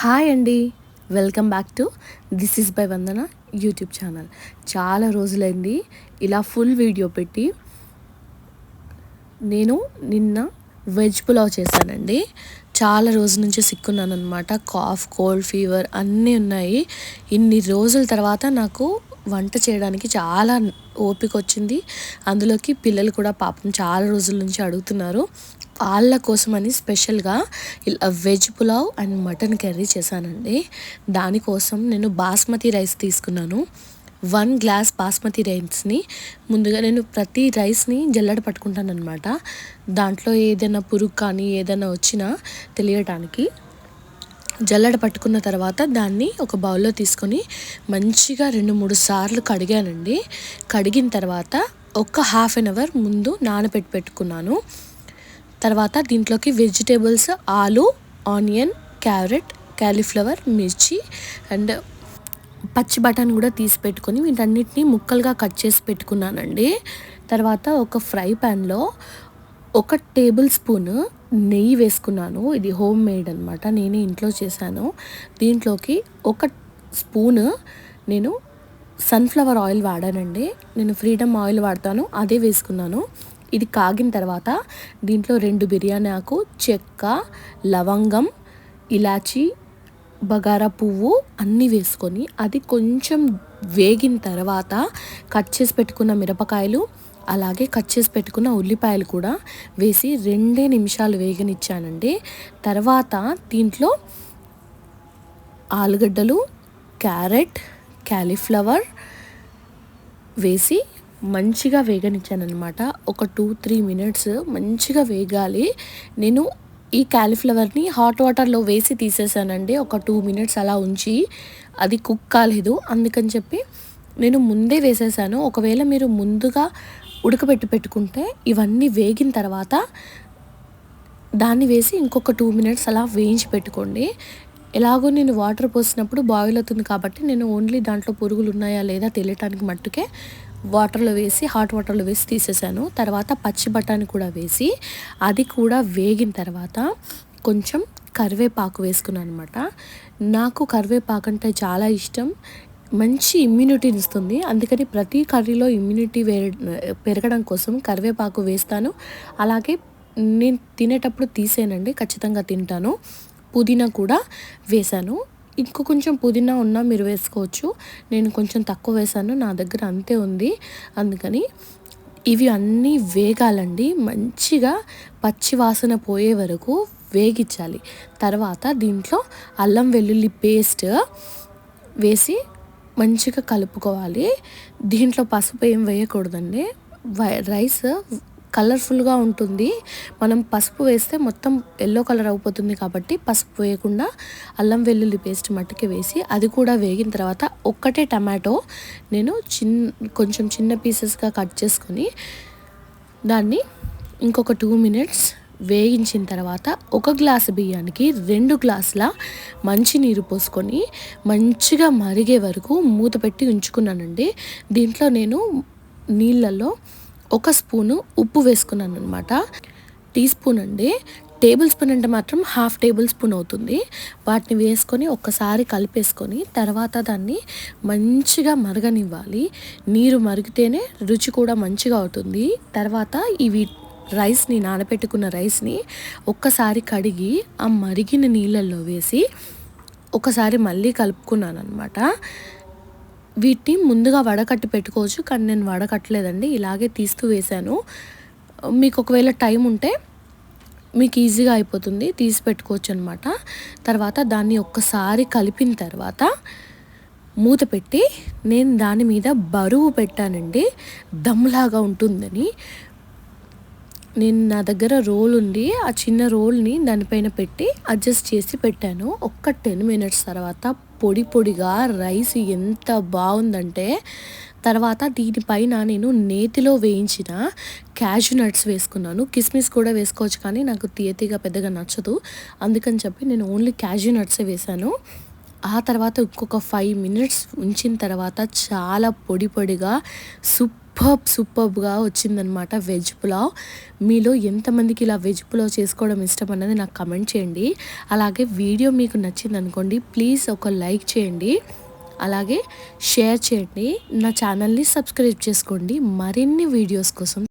Hi అండి. Welcome back to this is by Vandana YouTube channel. చాలా రోజులైంది ఇలా ఫుల్ వీడియో పెట్టి నేను నిన్న వెజ్ పులావ్ చేశానండి. చాలా రోజుల నుంచి సిక్కున్నాను అనమాట కాఫ్ కోల్డ్ ఫీవర్ అన్నీ ఉన్నాయి. ఇన్ని రోజుల తర్వాత నాకు వంట చేయడానికి చాలా ఓపిక వచ్చింది అందులోకి పిల్లలు కూడా పాపం చాలా రోజుల నుంచి అడుగుతున్నారు. వాళ్ళ కోసమని స్పెషల్గా ఇలా veg pulao and mutton curry చేశానండి. దానికోసం నేను బాస్మతి రైస్ తీసుకున్నాను. వన్ గ్లాస్ బాస్మతి రైస్ని ముందుగా నేను ప్రతి రైస్ని జల్లడ పట్టుకుంటాను అనమాట దాంట్లో ఏదైనా పురుగు కానీ ఏదైనా వచ్చినా తెలియటానికి జల్లడ పట్టుకున్న తర్వాత దాన్ని ఒక బౌల్లో తీసుకొని మంచిగా రెండు మూడు సార్లు కడిగానండి. కడిగిన తర్వాత ఒక హాఫ్ అన్ అవర్ ముందు నానబెట్టి పెట్టుకున్నాను. తర్వాత దీంట్లోకి వెజిటేబుల్స్ ఆలు ఆనియన్ క్యారెట్ క్యాలీఫ్లవర్ మిర్చి అండ్ పచ్చి బఠానీ కూడా తీసి పెట్టుకొని వీటన్నిటిని ముక్కలుగా కట్ చేసి పెట్టుకున్నానండి. తర్వాత ఒక ఫ్రై ప్యాన్లో ఒక టేబుల్ స్పూన్ నెయ్యి వేసుకున్నాను. ఇది హోమ్ మేడ్ అనమాట నేనే ఇంట్లో చేశాను. దీంట్లోకి ఒక స్పూన్ నేను సన్ఫ్లవర్ ఆయిల్ వాడానండి. నేను ఫ్రీడమ్ ఆయిల్ వాడతాను. అదే వేసుకున్నాను. ఇది కాగిన తర్వాత దీంట్లో రెండు బిర్యానీ ఆకు చెక్క లవంగం ఇలాచి బగారా పువ్వు అన్నీ వేసుకొని అది కొంచెం వేగిన తర్వాత కట్ చేసి పెట్టుకున్న మిరపకాయలు అలాగే కట్ చేసి పెట్టుకున్న ఉల్లిపాయలు కూడా వేసి రెండే నిమిషాలు వేగనిచ్చానండి. తర్వాత దీంట్లో ఆలుగడ్డలు క్యారెట్ క్యాలీఫ్లవర్ వేసి మంచిగా వేగనిచ్చానమాట ఒక టూ త్రీ మినిట్స్ మంచిగా వేగాలి. నేను ఈ క్యాలీఫ్లవర్ని హాట్ వాటర్లో వేసి తీసేసానండి. ఒక టూ మినిట్స్ అలా ఉంచి అది కుక్ కాలేదు. అందుకని చెప్పి నేను ముందే వేసేసాను. ఒకవేళ మీరు ముందుగా ఉడకబెట్టి పెట్టుకుంటే ఇవన్నీ వేగిన తర్వాత దాన్ని వేసి ఇంకొక టూ మినిట్స్ అలా వేయించి పెట్టుకోండి. ఎలాగో నేను వాటర్ పోసినప్పుడు బాయిల్ అవుతుంది కాబట్టి నేను ఓన్లీ దాంట్లో పురుగులు ఉన్నాయా లేదా తెలియటానికి మట్టుకే వాటర్లో వేసి హాట్ వాటర్లో వేసి తీసేసాను. తర్వాత పచ్చి బఠానీ కూడా వేసి అది కూడా వేగిన తర్వాత కొంచెం కరివేపాకు వేసుకున్నాను అనమాట నాకు కరివేపాకు అంటే చాలా ఇష్టం. మంచి ఇమ్యూనిటీని ఇస్తుంది. అందుకని ప్రతి కర్రీలో ఇమ్యూనిటీ వే పెరగడం కోసం కరివేపాకు వేస్తాను. అలాగే నేను తినేటప్పుడు తీసేనండి ఖచ్చితంగా తింటాను. పుదీనా కూడా వేశాను. ఇంకో కొంచెం పుదీనా ఉన్నా మీరు వేసుకోవచ్చు. నేను కొంచెం తక్కువ వేసాను నా దగ్గర అంతే ఉంది. అందుకని ఇవి అన్నీ వేగాలండి. మంచిగా పచ్చి వాసన పోయే వరకు వేగించాలి. తర్వాత దీంట్లో అల్లం వెల్లుల్లి పేస్ట్ వేసి మంచిగా కలుపుకోవాలి. దీంట్లో పసుపు ఏం వేయకూడదండి. రైస్ కలర్ఫుల్గా ఉంటుంది. మనం పసుపు వేస్తే మొత్తం ఎల్లో కలర్ అయిపోతుంది కాబట్టి పసుపు వేయకుండా అల్లం వెల్లుల్లి పేస్ట్ మట్టుకి వేసి అది కూడా వేగిన తర్వాత ఒక్కటే టమాటో నేను చిన్న కొంచెం చిన్న పీసెస్గా కట్ చేసుకొని దాన్ని ఇంకొక టూ మినిట్స్ వేయించిన తర్వాత ఒక గ్లాసు బియ్యానికి రెండు గ్లాసుల మంచినీరు పోసుకొని మంచిగా మరిగే వరకు మూత పెట్టి ఉంచుకున్నానండి. దీంట్లో నేను నీళ్ళల్లో ఒక స్పూను ఉప్పు వేసుకున్నాను అనమాట టీ స్పూన్ అండి. టేబుల్ స్పూన్ అంటే మాత్రం హాఫ్ టేబుల్ స్పూన్ అవుతుంది. వాటిని వేసుకొని ఒక్కసారి కలిపేసుకొని తర్వాత దాన్ని మంచిగా మరగనివ్వాలి. నీరు మరిగితేనే రుచి కూడా మంచిగా అవుతుంది. తర్వాత ఇవి రైస్ని నానబెట్టుకున్న రైస్ని ఒక్కసారి కడిగి ఆ మరిగిన నీళ్ళల్లో వేసి ఒకసారి మళ్ళీ కలుపుకున్నాను అనమాట వీటిని ముందుగా వడకట్టి పెట్టుకోవచ్చు కానీ నేను వడకట్టలేదండి. ఇలాగే తీస్తూ వేశాను. మీకు ఒకవేళ టైం ఉంటే మీకు ఈజీగా అయిపోతుంది తీసి పెట్టుకోవచ్చు అనమాట తర్వాత దాన్ని ఒక్కసారి కలిపిన తర్వాత మూత పెట్టి నేను దాని మీద బరువు పెట్టానండి. దమ్లాగా ఉంటుందని. నేను నా దగ్గర రోల్ ఉంది. ఆ చిన్న రోల్ని దానిపైన పెట్టి అడ్జస్ట్ చేసి పెట్టాను. ఒక్క టెన్ మినిట్స్ తర్వాత పొడి పొడిగా రైస్ ఎంత బాగుందంటే తర్వాత దీనిపైన నేను నేతిలో వేయించిన క్యాజు నట్స్ వేసుకున్నాను. కిస్మిస్ కూడా వేసుకోవచ్చు కానీ నాకు తీయతీగా పెద్దగా నచ్చదు. అందుకని చెప్పి నేను ఓన్లీ క్యాషు నట్సే వేశాను. ఆ తర్వాత ఇంకొక ఫైవ్ మినిట్స్ ఉంచిన తర్వాత చాలా పొడి పొడిగా సూపర్బ్ సూపర్బ్గా వచ్చిందనమాట వెజ్ పులావ్. మీలో ఎంతమందికి ఇలా వెజ్ పులావ్ చేసుకోవడం ఇష్టం అన్నది నాకు కమెంట్ చేయండి. అలాగే వీడియో మీకు నచ్చింది అనుకోండి ప్లీజ్ ఒక లైక్ చేయండి. అలాగే షేర్ చేయండి. నా ఛానల్ని సబ్స్క్రైబ్ చేసుకోండి. మరిన్ని వీడియోస్ కోసం